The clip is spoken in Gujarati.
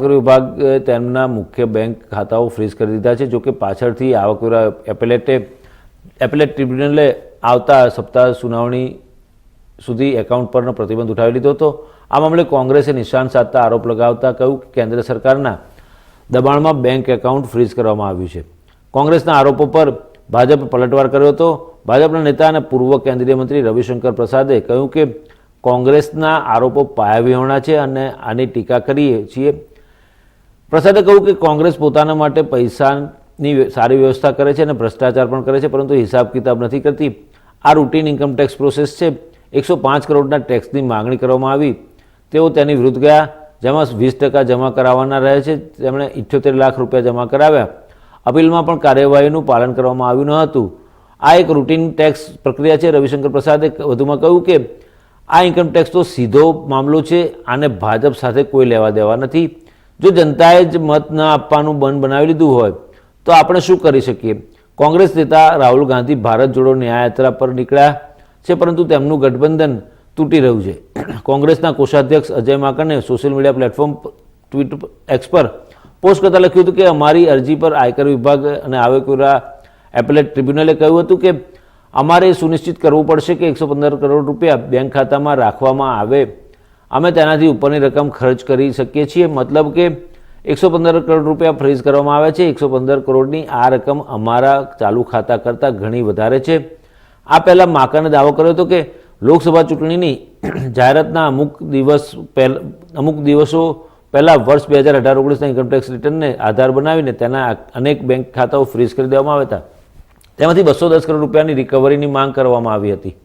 આયકર વિભાગે તેમના મુખ્ય બેંક ખાતાઓ ફ્રીઝ કરી દીધા છે. જોકે પાછળથી આવકવેરા એપેલેટે એપેલેટ ટ્રિબ્યુનલે આવતા સપ્તાહ સુનાવણી સુધી એકાઉન્ટ પરનો પ્રતિબંધ ઉઠાવી લીધો હતો. આ મામલે કોંગ્રેસે નિશાન સાધતા આરોપ લગાવતા કહ્યું કે કેન્દ્ર સરકારના દબાણમાં બેંક એકાઉન્ટ ફ્રીઝ કરવામાં આવ્યું છે. કોંગ્રેસના આરોપો પર ભાજપે પલટવાર કર્યો હતો. ભાજપના નેતા અને પૂર્વ કેન્દ્રીય મંત્રી રવિશંકર પ્રસાદે કહ્યું કે કોંગ્રેસના આરોપો પાયાવિહોણા છે અને આની ટીકા કરીએ છીએ. પ્રસાદે કહ્યું કે કોંગ્રેસ પોતાના માટે પૈસાની સારી વ્યવસ્થા કરે છે અને ભ્રષ્ટાચાર પણ કરે છે, પરંતુ હિસાબ કિતાબ નથી કરતી. આ રૂટીન ઇન્કમ ટેક્સ પ્રોસેસ છે. એકસો પાંચ કરોડના ટેક્સની માગણી કરવામાં આવી. તેઓ તેની વિરુદ્ધ ગયા, જેમાં વીસ ટકા જમા કરાવવાના રહે છે. તેમણે ઇઠ્યોતેર લાખ રૂપિયા જમા કરાવ્યા. અપીલમાં પણ કાર્યવાહીનું પાલન કરવામાં આવ્યું ન હતું. આ એક રૂટીન ટેક્સ પ્રક્રિયા છે. રવિશંકર પ્રસાદે વધુમાં કહ્યું કે આ ઇન્કમ ટેક્સ તો સીધો મામલો છે. આને ભાજપ સાથે કોઈ લેવા દેવા નથી. જો જનતાએ જ મત ન આપવાનું બંધ બનાવી લીધું હોય, તો આપણે શું કરી શકીએ? કોંગ્રેસ નેતા રાહુલ ગાંધી ભારત જોડો ન્યાયયાત્રા પર નીકળ્યા છે, પરંતુ તેમનું ગઠબંધન તૂટી રહ્યું છે. કોંગ્રેસના કોષાધ્યક્ષ Ajay માકને social media platform tweet X પર પોસ્ટ કરતાં લખ્યું હતું કે, અમારી અરજી પર આયકર વિભાગ અને આવકવેરા એપેલેટ ટ્રિબ્યુનલે કહ્યું હતું કે, અમારે સુનિશ્ચિત કરવું પડશે કે એકસો પંદર કરોડ રૂપિયા બેંક ખાતામાં રાખવામાં આવે અમે તેનાથી ઉપરની રકમ ખર્ચ કરી શકીએ છીએ. મતલબ કે એકસો પંદર કરોડ રૂપિયા ફ્રીઝ કરવામાં આવે છે. એકસો પંદર કરોડની આ રકમ અમારા ચાલુ ખાતા કરતાં ઘણી વધારે છે. આ પહેલાં માકાને દાવો કર્યો હતો કે લોકસભા ચૂંટણીની જાહેરાતના અમુક દિવસ પહેલ, અમુક દિવસો પહેલાં વર્ષ બે હજાર અઢાર ઓગણીસના ઇન્કમટેક્સ રિટર્નને આધાર બનાવીને તેના અનેક બેંક ખાતાઓ ફ્રીઝ કરી દેવામાં આવ્યા હતા. તેમાંથી બસો દસ કરોડ રૂપિયાની રિકવરીની માંગ કરવામાં આવી હતી.